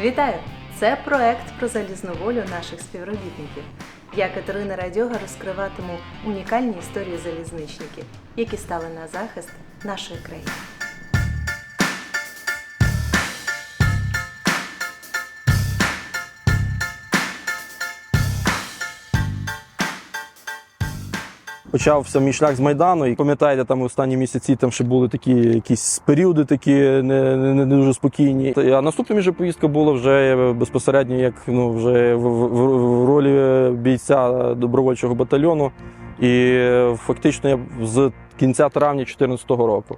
Вітаю! Це проект про залізну волю наших співробітників. Я Катерина Радьога розкриватиму унікальні історії залізничників, які стали на захист нашої країни. Почався мій шлях з Майдану, і пам'ятаєте, там останні місяці там ще були такі якісь періоди, такі не, не, не дуже спокійні. А наступна між поїздка була вже безпосередньо як ну вже в, в, в ролі бійця добровольчого батальйону. І фактично я з кінця травня 2014 року.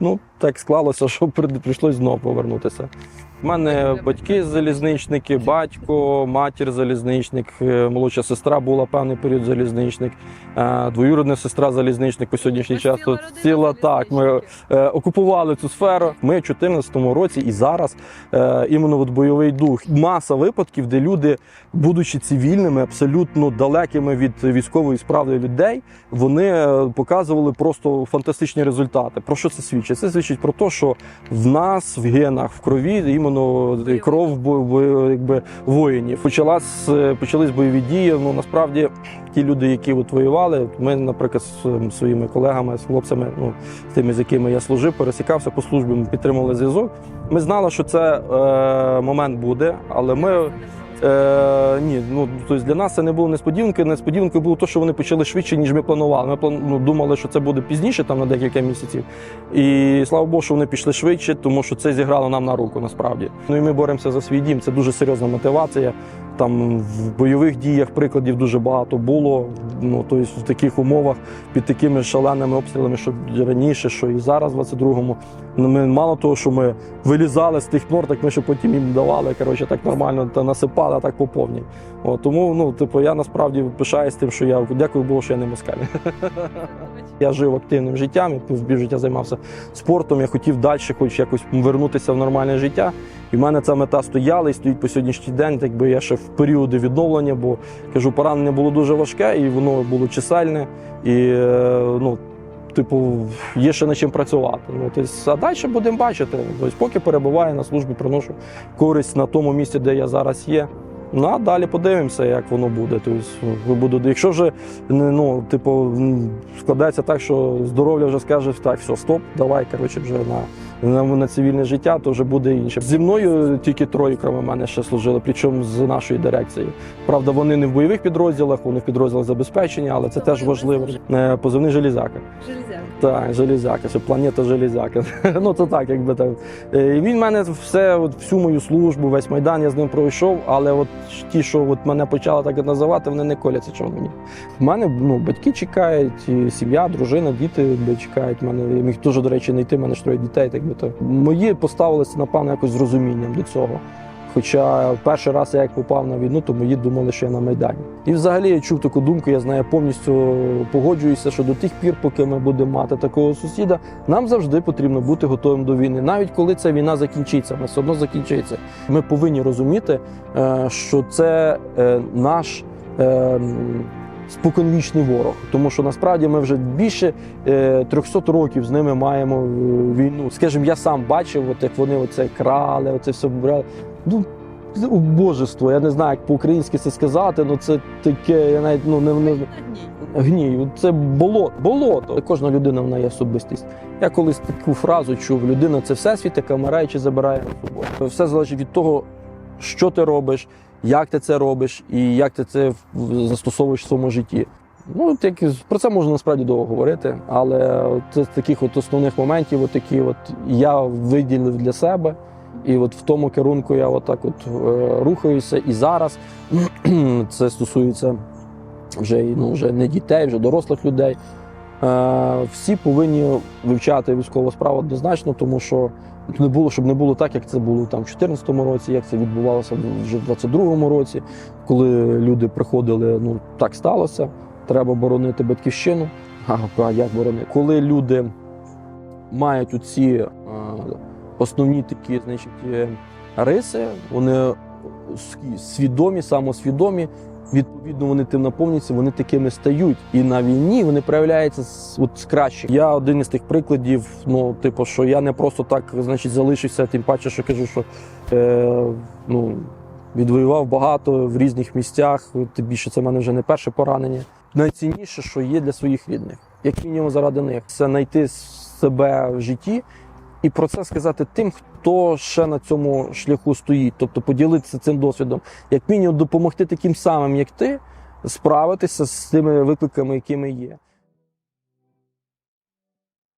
Ну так склалося, що при- прийшлось знову повернутися. У мене батьки залізничники, батько, матір залізничник, е, молодша сестра була певний період залізничник, е, двоюрідна сестра залізничник по сьогоднішній час. ціла Тут ціла так. Ми е, окупували цю сферу. Ми в 2014 році і зараз іменно от бойовий дух. Маса випадків, де люди, будучи цивільними, абсолютно далекими від військової справи людей, вони показували просто фантастичні результати. Про що це свідчить? Це свідчить про те, що в нас в генах, в крові іменно кров бо- бо- якби воїнів. Почалась е, почались бойові дії. Ну насправді ті люди, які от воювали, ми, наприклад, з своїми колегами, з хлопцями, ну з тими, з якими я служив, пересікався по службі, ми підтримували зв'язок. Ми знали, що це е, момент буде, але ми. Е, ні, ну тобто для нас це не було несподіванки. Несподіванкою було те, що вони почали швидше, ніж ми планували. Ми план, ну, думали, що це буде пізніше, там на декілька місяців. І слава Богу, що вони пішли швидше, тому що це зіграло нам на руку насправді. Ну і ми боремося за свій дім. Це дуже серйозна мотивація. Там в бойових діях прикладів дуже багато було. Ну тобто в таких умовах під такими шаленими обстрілами, що раніше, що і зараз, в 22-му. Ну, ми мало того, що ми вилізали з тих нор, так ми ще потім їм давали. Коротше, так нормально та насипали, а так по повній. От, тому, ну, типу, я насправді пишаюсь тим, що я дякую Богу, що я не москаль. Я жив активним життям, я півжиття займався спортом. Я хотів далі, хоч якось вернутися в нормальне життя. І в мене ця мета стояла і стоїть по сьогоднішній день. Якби я ще в періоди відновлення, бо кажу, поранення було дуже важке, і воно було чисельне. І е, ну, типу, є ще над чим працювати. Ну, тобто, а далі будемо бачити. Тобто, поки перебуваю на службі, приношу користь на тому місці, де я зараз є. Ну, а далі подивимося, як воно буде. Тобто, ви буде, якщо вже ну, типу, складається так, що здоров'я вже скаже, так, все, стоп, давай, коротше, вже на, на, на цивільне життя, то вже буде інше. Зі мною тільки троє, крім мене, ще служили, причому з нашої дирекції. Правда, вони не в бойових підрозділах, вони в підрозділах забезпечення, але це теж важливо. Е, Позивний железяка. Так, железяка, це планета железяка. ну то так, якби так. Е, і Він мене все, от, всю мою службу, весь майдан я з ним пройшов, але от ті, що от мене почали так називати, вони не коляться чорним. В мене ну, батьки чекають, сім'я, дружина, діти чекають. Мене я міг теж, до речі, знайти, в мене ж троє дітей. Так би то. Мої поставилися, напевно, якось з розумінням до цього. Хоча перший раз я як попав на війну, то мої думали, що я на Майдані. І взагалі я чув таку думку, я знаю, повністю погоджуюся, що до тих пір, поки ми будемо мати такого сусіда, нам завжди потрібно бути готовим до війни. Навіть коли ця війна закінчиться, вона все одно закінчиться. Ми повинні розуміти, е, що це е, наш. е, Споконвічний ворог, тому що насправді ми вже більше е, 300 років з ними маємо війну. Скажімо, я сам бачив, от як вони оце крали, оце все брали. Ну, убожество. Я не знаю, як по-українськи це сказати, ну це таке, я навіть ну не, не гній. Це болото. болото. Кожна людина вона є особистість. Я колись таку фразу чув: людина це всесвіт, яка вмирає чи забирає на собою. Все залежить від того, що ти робиш, як ти це робиш і як ти це застосовуєш в своєму житті. Ну, от як, про це можна насправді довго говорити, але це з таких от основних моментів, от такі от я виділив для себе. І от в тому керунку я отак от е, рухаюся. І зараз це стосується вже, ну, вже не дітей, вже дорослих людей. Е, всі повинні вивчати військову справу однозначно, тому що не було, щоб не було так, як це було там в 2014 році, як це відбувалося вже в 2022 році, коли люди приходили, ну так сталося. Треба боронити батьківщину. А, як боронити? Коли люди мають оці основні такі, значить, е, риси, вони свідомі, самосвідомі, відповідно вони тим наповнюються, вони такими стають. І на війні вони проявляються з, от, з кращих. Я один із тих прикладів, ну, типу, що я не просто так, значить, залишився, тим паче, що кажу, що е, ну, відвоював багато в різних місцях. Тим більше це в мене вже не перше поранення. Найцінніше, що є для своїх рідних, як мінімум заради них, це знайти себе в житті і про це сказати тим, хто ще на цьому шляху стоїть, тобто поділитися цим досвідом, як мінімум допомогти таким самим, як ти, справитися з тими викликами, якими є.